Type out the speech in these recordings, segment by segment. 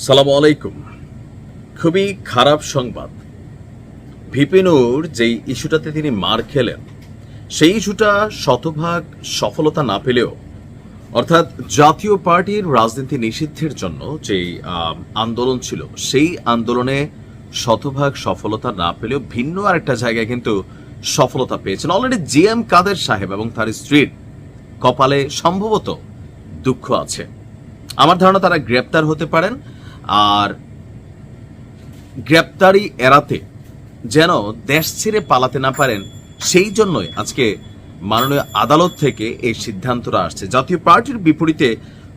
সালাম আলাইকুম। খুবই খারাপ সংবাদ। ভিপিনুর যেই ইস্যুটাতে তিনি মার খেলেন, সেই ইস্যুটা শতভাগ সফলতা না পেলেও, অর্থাৎ জাতীয় পার্টির রাজনীতি নিষিদ্ধের জন্য যেই আন্দোলন ছিল, সেই আন্দোলনে শতভাগ সফলতা না পেলেও ভিন্ন আরেকটা জায়গায় কিন্তু সফলতা পেয়েছেন। অলরেডি জি এম কাদের সাহেব এবং তার স্ত্রীর কপালে সম্ভবত দুঃখ আছে। আমার ধারণা তারা গ্রেপ্তার হতে পারেন আর গ্রেপ্তারি এড়াতে যেন দেশ ছেড়ে পালাতে না পারেন, সেই জন্যই আজকে মাননীয় আদালত থেকে এই সিদ্ধান্তটা আসছে। জাতীয় পার্টির বিপরীতে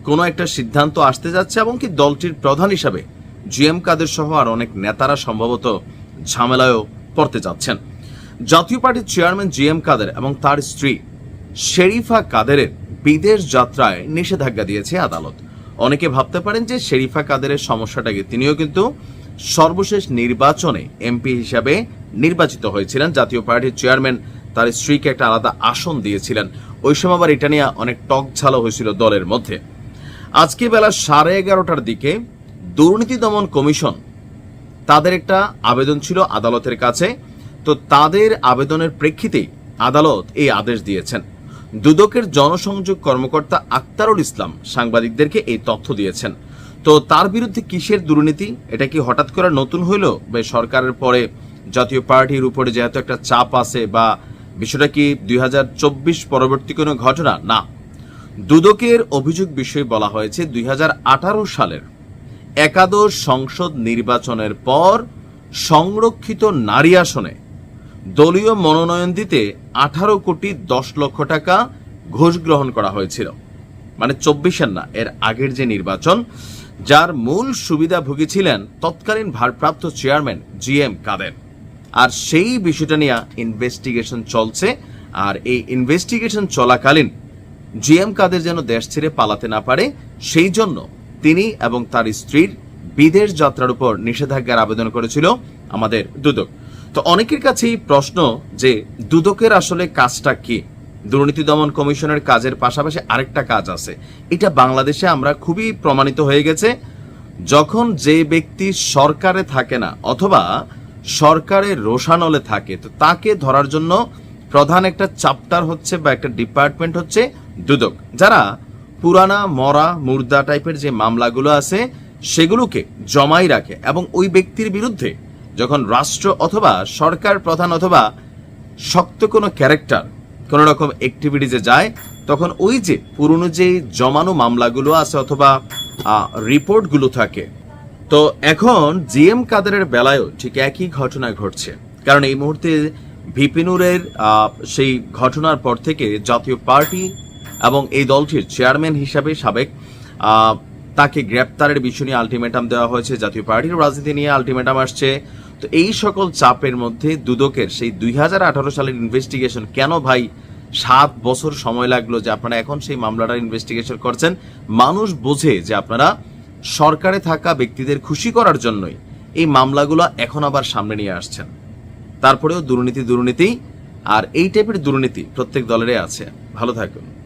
কোনো একটা সিদ্ধান্ত আসতে যাচ্ছে এবং কি দলটির প্রধান হিসাবে জি এম কাদের সহ আর অনেক নেতারা সম্ভবত ঝামেলায়ও পড়তে যাচ্ছেন। জাতীয় পার্টির চেয়ারম্যান জি এম কাদের এবং তার স্ত্রী শেরিফা কাদেরের বিদেশ যাত্রায় নিষেধাজ্ঞা দিয়েছে আদালত। অনেকে ভাবতে পারেন যে শেরিফা কাদেরের সমস্যাটাকে তিনিও কিন্তু সর্বশেষ নির্বাচনে এমপি হিসাবে নির্বাচিত হয়েছিলেন, জাতীয় পার্টির চেয়ারম্যান তার স্ত্রীকে একটা আলাদা আসন দিয়েছিলেন। ওই সময় আবার এটা নিয়ে অনেক টক ঝালো হয়েছিল দলের মধ্যে। আজকে বেলা সাড়ে এগারোটার দিকে দুর্নীতি দমন কমিশন তাদের একটা আবেদন ছিল আদালতের কাছে। তো তাদের আবেদনের প্রেক্ষিতে আদালত এই আদেশ দিয়েছেন। দুদকের জনসংযোগ কর্মকর্তা আক্তারুল ইসলাম সাংবাদিকদেরকে এই তথ্য দিয়েছেন। তো তার বিরুদ্ধে কিসের দুর্নীতি? এটা কি হঠাৎ করে নতুন হইল? বা, সরকারের পরে জাতীয় পার্টির উপরে যেহেতু একটা চাপ আছে বা বিষয়টা কি দুই হাজার চব্বিশ পরবর্তী কোনো ঘটনা? না। দুদকের অভিযোগ বিষয়ে বলা হয়েছে দুই হাজার আঠারো সালের একাদশ সংসদ নির্বাচনের পর সংরক্ষিত নারী আসনে দলীয় মনোনয়ন দিতে আঠারো কোটি দশ লক্ষ টাকা ঘোষ গ্রহণ করা হয়েছিল। মানে চব্বিশের না, এর আগের যে নির্বাচন, যার মূল সুবিধাভোগী ছিলেন তৎকালীন ভারপ্রাপ্ত চেয়ারম্যান জি এম কাদের। আর সেই বিষয়টা নিয়ে ইনভেস্টিগেশন চলছে, আর এই ইনভেস্টিগেশন চলাকালীন জি এম কাদের যেন দেশ ছেড়ে পালাতে না পারে, সেই জন্য তিনি এবং তার স্ত্রীর বিদেশ যাত্রার উপর নিষেধাজ্ঞার আবেদন করেছিল আমাদের দুদক। তো অনেকের কাছেই প্রশ্ন যে দুদকের আসলে কাজটা কি? দুর্নীতি দমন কমিশনের কাজের পাশাপাশি আরেকটা কাজ আছে। এটা বাংলাদেশে আমরা খুবই প্রমাণিত হয়ে গেছে, যখন যে ব্যক্তি সরকারে থাকে না অথবা সরকারের রোশানলে থাকে, তো তাকে ধরার জন্য প্রধান একটা চাপ্টার হচ্ছে বা একটা ডিপার্টমেন্ট হচ্ছে দুদক, যারা পুরানা, মরা, মুর্দা টাইপের যে মামলাগুলো আছে, সেগুলোকে জমাই রাখে এবং ওই ব্যক্তির বিরুদ্ধে যখন রাষ্ট্র অথবা সরকার প্রধান অথবা শক্ত কোনো ক্যারেক্টার কোনো রকম অ্যাক্টিভিটিজে যায়, তখন ওই যে পুরনো যে জমানো মামলাগুলো আছে অথবা রিপোর্টগুলো থাকে। তো এখন জি এম কাদেরের বেলায়ও ঠিক একই ঘটনা ঘটছে। কারণ এই মুহূর্তে ভিপিনুরের সেই ঘটনার পর থেকে জাতীয় পার্টি এবং এই দলটির চেয়ারম্যান হিসাবে সাবেক তাকে গ্রেপ্তারের বিষয় নিয়ে আলটিমেটাম দেওয়া হয়েছে। জাতীয় পার্টির রাজনীতি নিয়ে আলটিমেটাম আসছে। তো এই সকল চাপের মধ্যে দুদকের সেই দুই হাজার আঠারো সালের ইনভেস্টিগেশন কেন ভাই সাত বছর সময় লাগল যে আপনারা এখন সেই মামলাটার ইনভেস্টিগেশন করছেন? মানুষ বোঝে যে আপনারা সরকারে থাকা ব্যক্তিদের খুশি করার জন্যই এই মামলাগুলো এখন আবার সামনে নিয়ে আসছেন। তারপরেও দুর্নীতি দুর্নীতি, আর এই টাইপের দুর্নীতি প্রত্যেক দলেরই আছে। ভালো থাকুন।